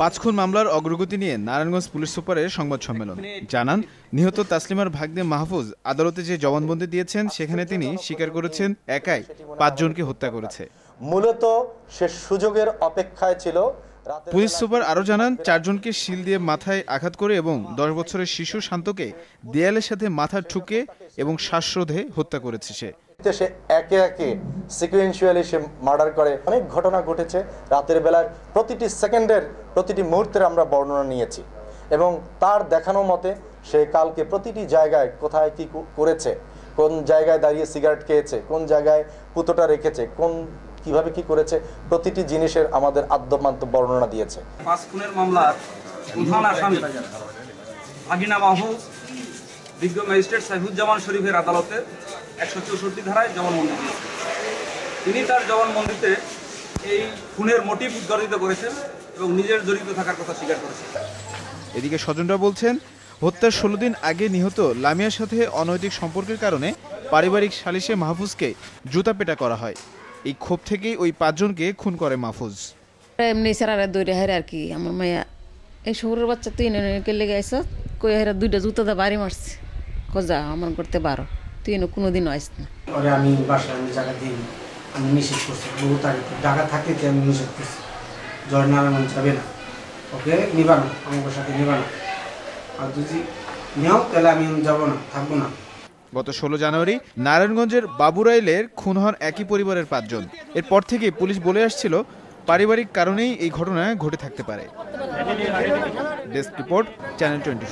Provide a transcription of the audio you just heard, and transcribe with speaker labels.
Speaker 1: পাঁচ খুন মামলার অগ্রগতি নিয়ে নারায়ণগঞ্জ পুলিশ সুপারের সংবাদ সম্মেলন। জানান, নিহত তাসলিমার ভাগ্নে মাহফুজ আদালতে যে জবানবন্দি দিয়েছেন, সেখানে তিনি স্বীকার করেছেন একাই পাঁচজনকে হত্যা করেছে।
Speaker 2: মূলত সে সুযোগের অপেক্ষায় ছিল
Speaker 1: পুলিশ সুপার আরও জানান চারজনকে শিল দিয়ে মাথায় আঘাত করে এবং দশ বছরের শিশু শান্তকে দেয়ালের সাথে মাথা ঠুকে এবং শ্বাসরোধে হত্যা করেছে সে।
Speaker 2: সে একে একে সিকুয়েন্সুয়ালি সে মার্ডার করে। অনেক ঘটনা ঘটেছে। রাতের বেলায় প্রতিটি সেকেন্ডের প্রতিটি মুহূর্তের আমরা বর্ণনা নিয়েছি। এবং তার দেখানো মতে সে কালকে প্রতিটি জায়গায় কোথায় কি করেছে কোন জায়গায় দাঁড়িয়ে সিগারেট খেয়েছে কোন জায়গায় পুতোটা রেখেছে কোন কীভাবে কি করেছে প্রতিটি জিনিসের আমাদের আদ্যমান্ত বর্ণনা দিয়েছে।
Speaker 3: পাঁচ খুনের মামলার প্রধান আসামি ভাগিনা মাহবুব বিজ্ঞ ম্যাজিস্ট্রেট সাইফুজ্জামান শরীফের আদালতে একশো চৌষট্টি ধারায় জবানবন্দি। দিয়েছেন তিনি তার জবানবন্দিতে এই খুনের মোটিভ উদ্ঘাটিত করেছেন এবং নিজের জড়িত থাকার কথা স্বীকার করেছেন।
Speaker 1: এদিকে স্বজনরা বলছেন হত্যার ষোলো দিন আগে নিহত লামিয়ার সাথে অনৈতিক সম্পর্কের কারণে পারিবারিক সালিশে মাহফুজকে জুতা পেটা করা হয়। এই ক্ষোভ থেকেই ওই পাঁচজনকে খুন করে মাহফুজ।
Speaker 4: এমনি সারা দৌড়ে হারে আর কি আমার মায়া এই শহরের বাচ্চা তুই এনে লেগে আইস কই হারে দুইটা জুতো দা বাড়ি মারছে। কজা আমার করতে পারো। তুই এনে কোনো দিন আইস না।
Speaker 5: পরে আমি বাসায় আমি জায়গা দিই আমি নিষেধ করছি। বহু তারিখে ঢাকা থাকতে তো আমি নিষেধ করছি। জ্বর নারায়ণ যাবে না। ওকে নিবা না। আমার সাথে নিবা না। আর যদি নেও তাহলে আমি যাব না থাকব না।
Speaker 1: গত ষোলো জানুয়ারি নারায়ণগঞ্জের বাবুরাইলের খুন হন একই পরিবারের পাঁচজন। এরপর থেকে পুলিশ বলে আসছিল, পারিবারিক কারণেই এই ঘটনা ঘটে থাকতে পারে। Desk report, channel twenty